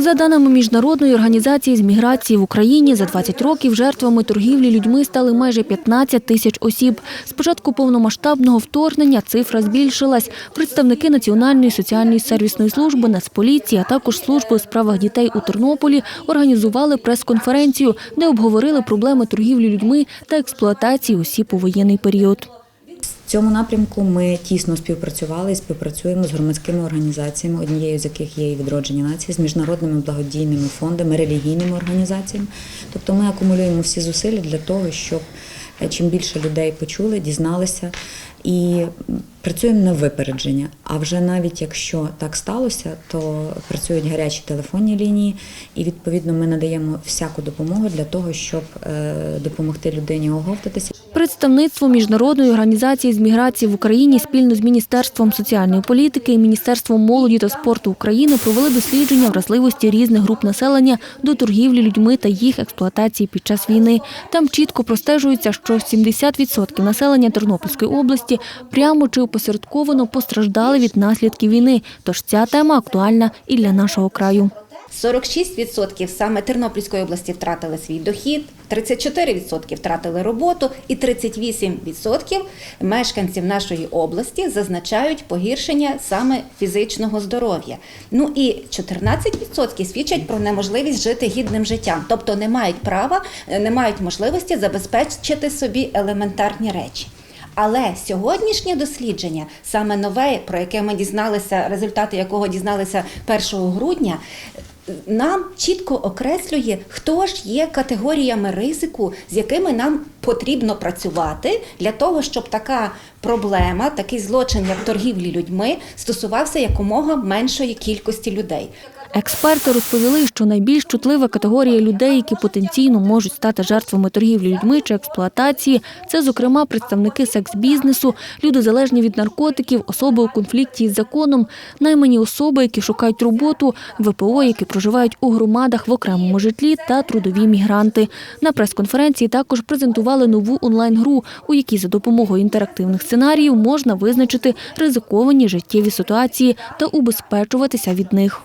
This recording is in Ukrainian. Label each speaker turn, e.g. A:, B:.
A: За даними міжнародної організації з міграції в Україні, за 20 років жертвами торгівлі людьми стали майже 15 тисяч осіб. З початку повномасштабного вторгнення цифра збільшилась. Представники Національної соціальної сервісної служби, Нацполіції, а також служби у справах дітей у Тернополі організували прес-конференцію, де обговорили проблеми торгівлі людьми та експлуатації осіб у воєнний період.
B: Цьому напрямку ми тісно співпрацювали і співпрацюємо з громадськими організаціями, однією з яких є і відродження нації, з міжнародними благодійними фондами, релігійними організаціями. Тобто ми акумулюємо всі зусилля для того, щоб е, чим більше людей почули, дізналися і працюємо на випередження. А вже навіть якщо так сталося, то працюють гарячі телефонні лінії, і відповідно ми надаємо всяку допомогу для того, щоб е, допомогти людині оговтатися.
A: Представництво міжнародної організації з міграції в Україні спільно з Міністерством соціальної політики і Міністерством молоді та спорту України провели дослідження вразливості різних груп населення до торгівлі людьми та їх експлуатації під час війни. Там чітко простежується, що 70% населення Тернопільської області прямо чи опосередковано постраждали від наслідків війни. Тож ця тема актуальна і для нашого краю.
C: 46% саме Тернопільської області втратили свій дохід, 34% втратили роботу, і 38% мешканців нашої області зазначають погіршення саме фізичного здоров'я. Ну і 14% свідчать про неможливість жити гідним життям, тобто не мають права, не мають можливості забезпечити собі елементарні речі. Але сьогоднішнє дослідження, саме нове, про яке ми дізналися, результати якого дізналися 1 грудня, нам чітко окреслює, хто ж є категоріями ризику, з якими нам потрібно працювати для того, щоб така проблема, такий злочин, як торгівлі людьми, стосувався якомога меншої кількості людей.
A: Експерти розповіли, що найбільш чутлива категорія людей, які потенційно можуть стати жертвами торгівлі людьми чи експлуатації, це, зокрема, представники секс-бізнесу, люди залежні від наркотиків, особи у конфлікті із законом, наймані особи, які шукають роботу, ВПО, які проживають у громадах в окремому житлі та трудові мігранти. На прес-конференції також презентували нову онлайн-гру, у якій за допомогою інтерактивних сценаріїв можна визначити ризиковані життєві ситуації та убезпечуватися від них.